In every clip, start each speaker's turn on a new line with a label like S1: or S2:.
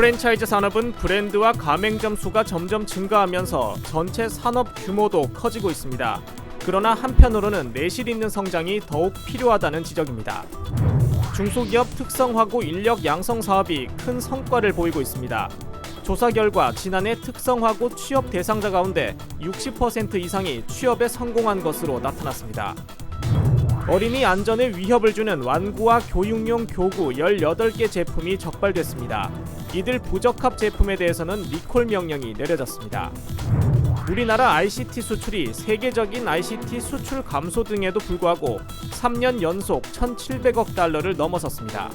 S1: 프랜차이즈 산업은 브랜드와 가맹점 수가 점점 증가하면서 전체 산업 규모도 커지고 있습니다. 그러나 한편으로는 내실 있는 성장이 더욱 필요하다는 지적입니다. 중소기업 특성화고 인력 양성 사업이 큰 성과를 보이고 있습니다. 조사 결과 지난해 특성화고 취업 대상자 가운데 60% 이상이 취업에 성공한 것으로 나타났습니다. 어린이 안전에 위협을 주는 완구와 교육용 교구 18개 제품이 적발됐습니다. 이들 부적합 제품에 대해서는 리콜 명령이 내려졌습니다. 우리나라 ICT 수출이 세계적인 ICT 수출 감소 등에도 불구하고 3년 연속 1,700억 달러를 넘어섰습니다.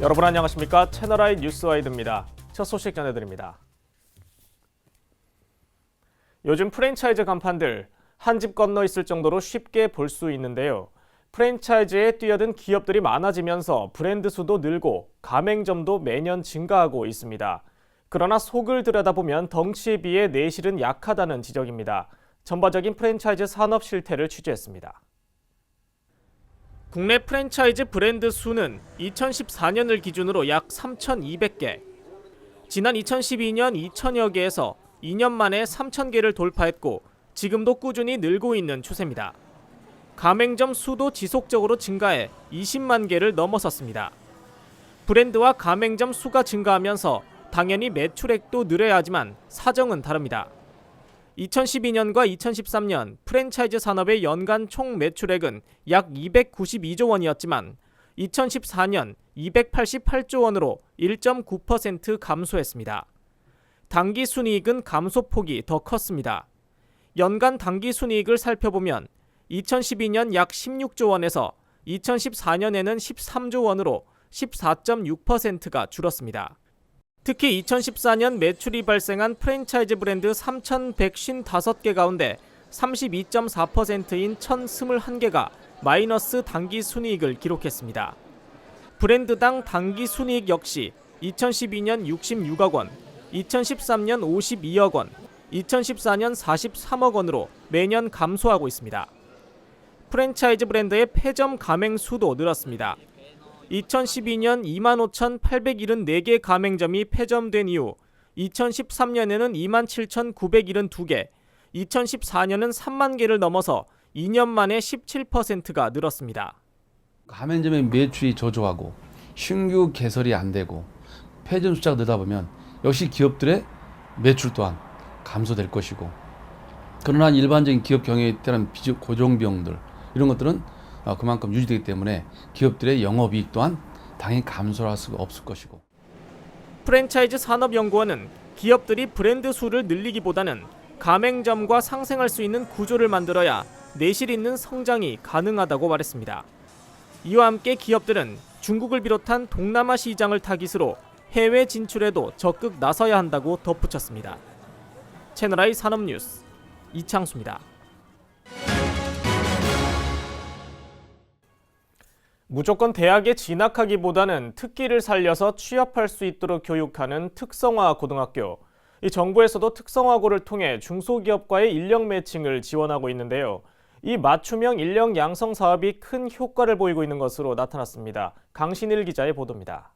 S1: 여러분 안녕하십니까? 채널I 뉴스와이드입니다. 첫 소식 전해드립니다. 요즘 프랜차이즈 간판들 한 집 건너 있을 정도로 쉽게 볼 수 있는데요. 프랜차이즈에 뛰어든 기업들이 많아지면서 브랜드 수도 늘고 가맹점도 매년 증가하고 있습니다. 그러나 속을 들여다보면 덩치에 비해 내실은 약하다는 지적입니다. 전반적인 프랜차이즈 산업 실태를 취재했습니다. 국내 프랜차이즈 브랜드 수는 2014년을 기준으로 약 3,200개. 지난 2012년 2천여 개에서 2년 만에 3,000개를 돌파했고 지금도 꾸준히 늘고 있는 추세입니다. 가맹점 수도 지속적으로 증가해 20만 개를 넘어섰습니다. 브랜드와 가맹점 수가 증가하면서 당연히 매출액도 늘어야 하지만 사정은 다릅니다. 2012년과 2013년 프랜차이즈 산업의 연간 총 매출액은 약 292조 원이었지만 2014년 288조 원으로 1.9% 감소했습니다. 당기 순이익은 감소폭이 더 컸습니다. 연간 당기 순이익을 살펴보면 2012년 약 16조 원에서 2014년에는 13조 원으로 14.6%가 줄었습니다. 특히 2014년 매출이 발생한 프랜차이즈 브랜드 3,155개 가운데 32.4%인 1,021개가 마이너스 당기 순이익을 기록했습니다. 브랜드당 당기 순이익 역시 2012년 66억 원, 2013년 52억 원, 2014년 43억 원으로 매년 감소하고 있습니다. 프랜차이즈 브랜드의 폐점 가맹 수도 늘었습니다. 2012년 25,874개 가맹점이 폐점된 이후 2013년에는 27,972개, 2014년은 3만 개를 넘어서 2년 만에 17%가 늘었습니다.
S2: 가맹점의 매출이 저조하고 신규 개설이 안 되고 폐점 숫자가 늘다 보면 역시 기업들의 매출 또한 감소될 것이고 그러나 일반적인 기업 경영에 따른 고정비용들 이런 것들은 어, 그만큼 유지되기 때문에 기업들의 영업이익 또한 당연히 감소할 수가 없을 것이고
S1: 프랜차이즈 산업연구원은 기업들이 브랜드 수를 늘리기보다는 가맹점과 상생할 수 있는 구조를 만들어야 내실 있는 성장이 가능하다고 말했습니다. 이와 함께 기업들은 중국을 비롯한 동남아 시장을 타깃으로 해외 진출에도 적극 나서야 한다고 덧붙였습니다. 채널I 산업뉴스 이창수입니다. 무조건 대학에 진학하기보다는 특기를 살려서 취업할 수 있도록 교육하는 특성화 고등학교. 이 정부에서도 특성화고를 통해 중소기업과의 인력 매칭을 지원하고 있는데요. 이 맞춤형 인력 양성 사업이 큰 효과를 보이고 있는 것으로 나타났습니다. 강신일 기자의 보도입니다.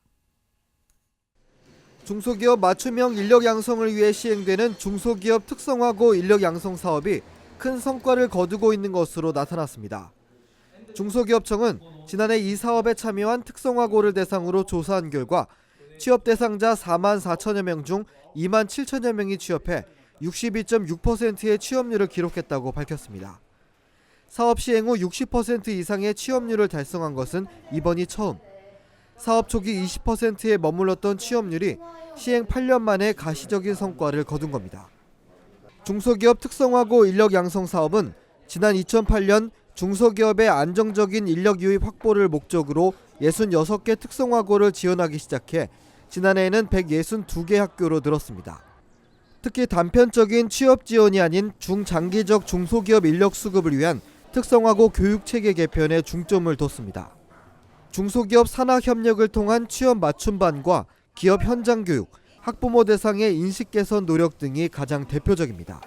S3: 중소기업 맞춤형 인력 양성을 위해 시행되는 중소기업 특성화고 인력 양성 사업이 큰 성과를 거두고 있는 것으로 나타났습니다. 중소기업청은 지난해 이 사업에 참여한 특성화고를 대상으로 조사한 결과 취업 대상자 4만 4천여 명 중 2만 7천여 명이 취업해 62.6%의 취업률을 기록했다고 밝혔습니다. 사업 시행 후 60% 이상의 취업률을 달성한 것은 이번이 처음. 사업 초기 20%에 머물렀던 취업률이 시행 8년 만에 가시적인 성과를 거둔 겁니다. 중소기업 특성화고 인력 양성 사업은 지난 2008년 중소기업의 안정적인 인력 유입 확보를 목적으로 66개 특성화고를 지원하기 시작해 지난해에는 162개 학교로 늘었습니다. 특히 단편적인 취업 지원이 아닌 중장기적 중소기업 인력 수급을 위한 특성화고 교육 체계 개편에 중점을 뒀습니다. 중소기업 산학 협력을 통한 취업 맞춤반과 기업 현장 교육, 학부모 대상의 인식 개선 노력 등이 가장 대표적입니다.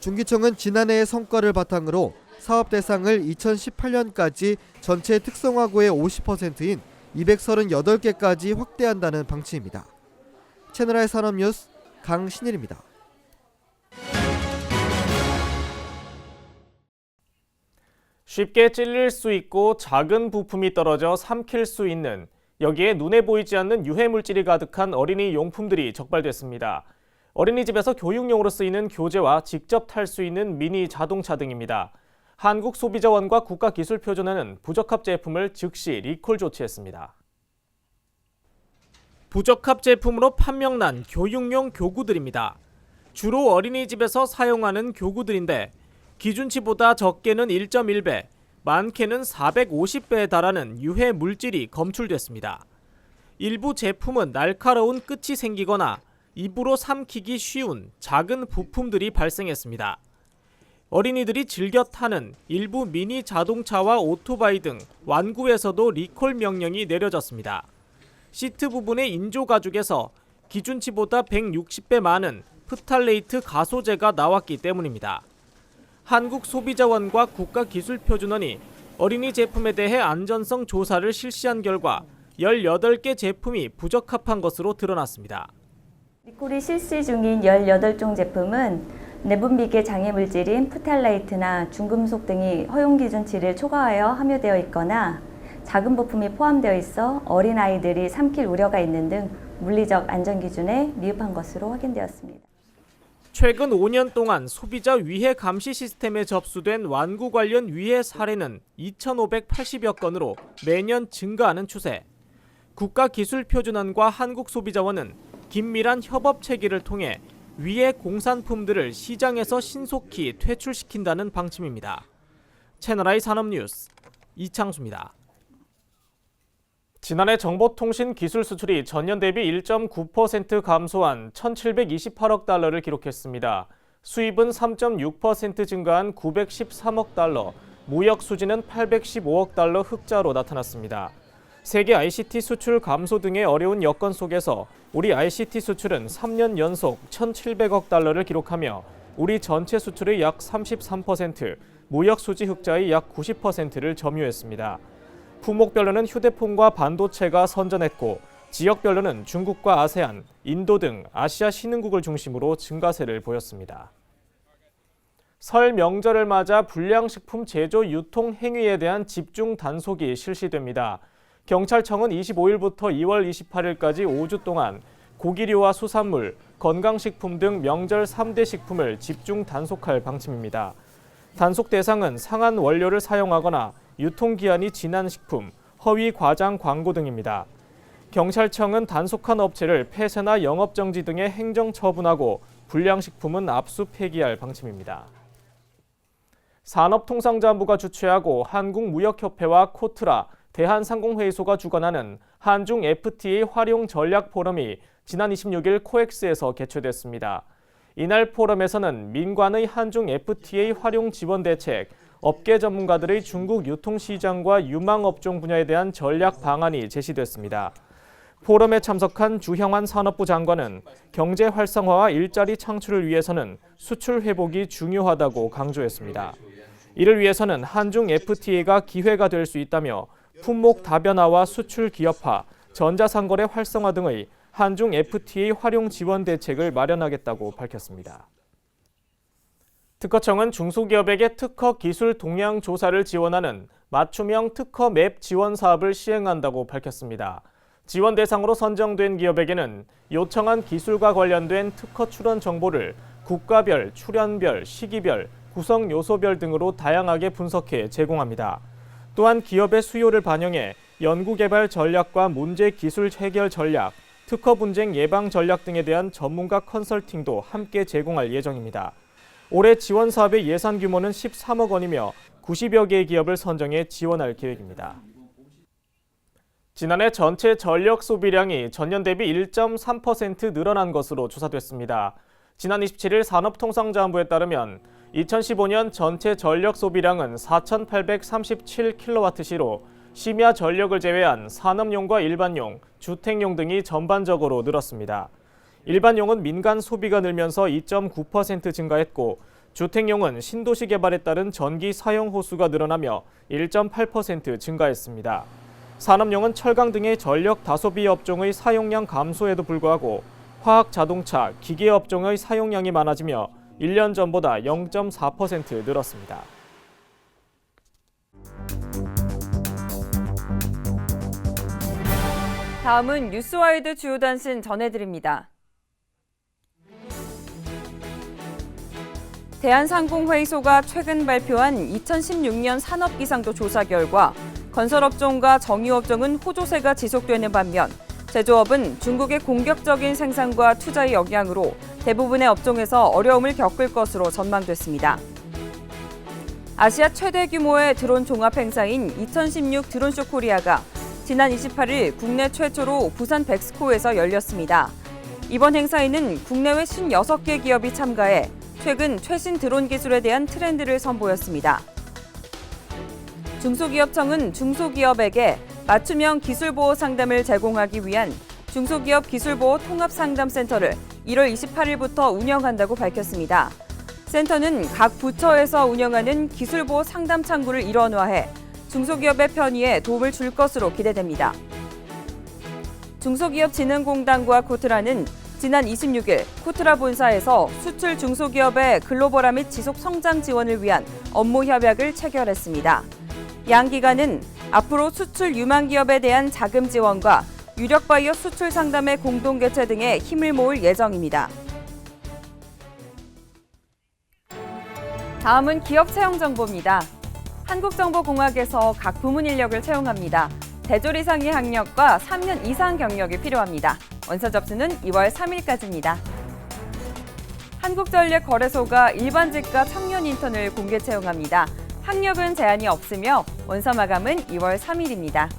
S3: 중기청은 지난해의 성과를 바탕으로 사업 대상을 2018년까지 전체 특성화고의 50%인 238개까지 확대한다는 방침입니다. 채널I 산업뉴스 강신일입니다.
S1: 쉽게 찔릴 수 있고 작은 부품이 떨어져 삼킬 수 있는 여기에 눈에 보이지 않는 유해 물질이 가득한 어린이 용품들이 적발됐습니다. 어린이집에서 교육용으로 쓰이는 교재와 직접 탈 수 있는 미니 자동차 등입니다. 한국소비자원과 국가기술표준회는 부적합 제품을 즉시 리콜 조치했습니다. 부적합 제품으로 판명난 교육용 교구들입니다. 주로 어린이집에서 사용하는 교구들인데 기준치보다 적게는 1.1배, 많게는 450배에 달하는 유해 물질이 검출됐습니다. 일부 제품은 날카로운 끝이 생기거나 입으로 삼키기 쉬운 작은 부품들이 발생했습니다. 어린이들이 즐겨 타는 일부 미니 자동차와 오토바이 등 완구에서도 리콜 명령이 내려졌습니다. 시트 부분의 인조 가죽에서 기준치보다 160배 많은 프탈레이트 가소제가 나왔기 때문입니다. 한국소비자원과 국가기술표준원이 어린이 제품에 대해 안전성 조사를 실시한 결과 18개 제품이 부적합한 것으로 드러났습니다.
S4: 리콜이 실시 중인 18종 제품은 내분비계 장애 물질인 프탈라이트나 중금속 등이 허용 기준치를 초과하여 함유되어 있거나 작은 부품이 포함되어 있어 어린 아이들이 삼킬 우려가 있는 등 물리적 안전 기준에 미흡한 것으로 확인되었습니다.
S1: 최근 5년 동안 소비자 위해 감시 시스템에 접수된 완구 관련 위해 사례는 2,580여 건으로 매년 증가하는 추세. 국가기술표준원과 한국소비자원은 긴밀한 협업 체계를 통해 위해 공산품들을 시장에서 신속히 퇴출시킨다는 방침입니다. 채널I 산업뉴스 이창수입니다. 지난해 정보통신 기술 수출이 전년 대비 1.9% 감소한 1,728억 달러를 기록했습니다. 수입은 3.6% 증가한 913억 달러, 무역 수지는 815억 달러 흑자로 나타났습니다. 세계 ICT 수출 감소 등의 어려운 여건 속에서 우리 ICT 수출은 3년 연속 1,700억 달러를 기록하며 우리 전체 수출의 약 33%, 무역 수지 흑자의 약 90%를 점유했습니다. 품목별로는 휴대폰과 반도체가 선전했고 지역별로는 중국과 아세안, 인도 등 아시아 신흥국을 중심으로 증가세를 보였습니다. 설 명절을 맞아 불량식품 제조 유통 행위에 대한 집중 단속이 실시됩니다. 경찰청은 25일부터 2월 28일까지 5주 동안 고기류와 수산물, 건강식품 등 명절 3대 식품을 집중 단속할 방침입니다. 단속 대상은 상한 원료를 사용하거나 유통기한이 지난 식품, 허위 과장 광고 등입니다. 경찰청은 단속한 업체를 폐쇄나 영업정지 등의 행정 처분하고 불량식품은 압수 폐기할 방침입니다. 산업통상자원부가 주최하고 한국무역협회와 코트라, 대한상공회의소가 주관하는 한중 FTA 활용 전략 포럼이 지난 26일 코엑스에서 개최됐습니다. 이날 포럼에서는 민관의 한중 FTA 활용 지원 대책, 업계 전문가들의 중국 유통시장과 유망업종 분야에 대한 전략 방안이 제시됐습니다. 포럼에 참석한 주형환 산업부 장관은 경제 활성화와 일자리 창출을 위해서는 수출 회복이 중요하다고 강조했습니다. 이를 위해서는 한중 FTA가 기회가 될 수 있다며 품목 다변화와 수출 기업화, 전자상거래 활성화 등의 한중 FTA 활용 지원 대책을 마련하겠다고 밝혔습니다. 특허청은 중소기업에게 특허 기술 동향 조사를 지원하는 맞춤형 특허 맵 지원 사업을 시행한다고 밝혔습니다. 지원 대상으로 선정된 기업에게는 요청한 기술과 관련된 특허 출원 정보를 국가별, 출연별, 시기별, 구성 요소별 등으로 다양하게 분석해 제공합니다. 또한 기업의 수요를 반영해 연구개발 전략과 문제 기술 해결 전략, 특허 분쟁 예방 전략 등에 대한 전문가 컨설팅도 함께 제공할 예정입니다. 올해 지원 사업의 예산 규모는 13억 원이며 90여 개의 기업을 선정해 지원할 계획입니다. 지난해 전체 전력 소비량이 전년 대비 1.3% 늘어난 것으로 조사됐습니다. 지난 27일 산업통상자원부에 따르면 2015년 전체 전력 소비량은 4,837kWh로 심야 전력을 제외한 산업용과 일반용, 주택용 등이 전반적으로 늘었습니다. 일반용은 민간 소비가 늘면서 2.9% 증가했고 주택용은 신도시 개발에 따른 전기 사용 호수가 늘어나며 1.8% 증가했습니다. 산업용은 철강 등의 전력 다소비 업종의 사용량 감소에도 불구하고 화학 자동차, 기계 업종의 사용량이 많아지며 1년 전보다 0.4% 늘었습니다.
S5: 다음은 뉴스와이드 주요 단신 전해드립니다. 대한상공회의소가 최근 발표한 2016년 산업기상도 조사 결과 건설업종과 정유업종은 호조세가 지속되는 반면 제조업은 중국의 공격적인 생산과 투자의 영향으로 대부분의 업종에서 어려움을 겪을 것으로 전망됐습니다. 아시아 최대 규모의 드론 종합 행사인 2016 드론쇼 코리아가 지난 28일 국내 최초로 부산 백스코에서 열렸습니다. 이번 행사에는 국내외 56개 기업이 참가해 최근 최신 드론 기술에 대한 트렌드를 선보였습니다. 중소기업청은 중소기업에게 맞춤형 기술보호 상담을 제공하기 위한 중소기업 기술보호 통합상담센터를 1월 28일부터 운영한다고 밝혔습니다. 센터는 각 부처에서 운영하는 기술보호 상담 창구를 일원화해 중소기업의 편의에 도움을 줄 것으로 기대됩니다. 중소기업진흥공단과 코트라는 지난 26일 코트라 본사에서 수출 중소기업의 글로벌화 및 지속 성장 지원을 위한 업무 협약을 체결했습니다. 양 기관은 앞으로 수출 유망 기업에 대한 자금 지원과 유력 바이어 수출 상담의 공동 개최 등에 힘을 모을 예정입니다. 다음은 기업 채용 정보입니다. 한국정보공학에서 각 부문 인력을 채용합니다. 대졸 이상의 학력과 3년 이상 경력이 필요합니다. 원서 접수는 2월 3일까지입니다. 한국전력 거래소가 일반직과 청년 인턴을 공개 채용합니다. 학력은 제한이 없으며 원서 마감은 2월 3일입니다.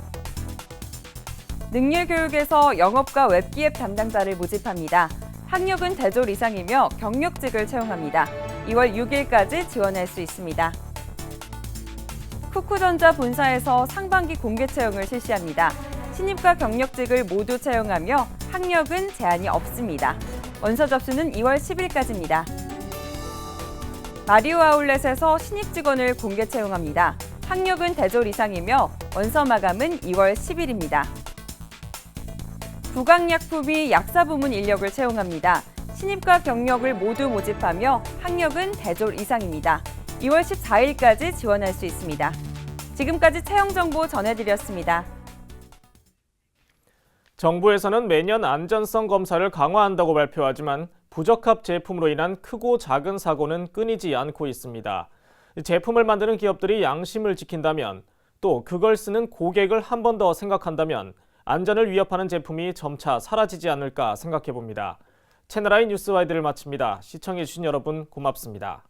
S5: 능률교육에서 영업과 웹기앱 담당자를 모집합니다. 학력은 대졸 이상이며 경력직을 채용합니다. 2월 6일까지 지원할 수 있습니다. 쿠쿠전자 본사에서 상반기 공개 채용을 실시합니다. 신입과 경력직을 모두 채용하며 학력은 제한이 없습니다. 원서 접수는 2월 10일까지입니다. 마리오 아울렛에서 신입 직원을 공개 채용합니다. 학력은 대졸 이상이며 원서 마감은 2월 10일입니다. 부강약품이 약사 부문 인력을 채용합니다. 신입과 경력을 모두 모집하며 학력은 대졸 이상입니다. 2월 14일까지 지원할 수 있습니다. 지금까지 채용 정보 전해드렸습니다.
S1: 정부에서는 매년 안전성 검사를 강화한다고 발표하지만 부적합 제품으로 인한 크고 작은 사고는 끊이지 않고 있습니다. 제품을 만드는 기업들이 양심을 지킨다면 또 그걸 쓰는 고객을 한 번 더 생각한다면 안전을 위협하는 제품이 점차 사라지지 않을까 생각해 봅니다. 채널I 뉴스 와이드를 마칩니다. 시청해 주신 여러분 고맙습니다.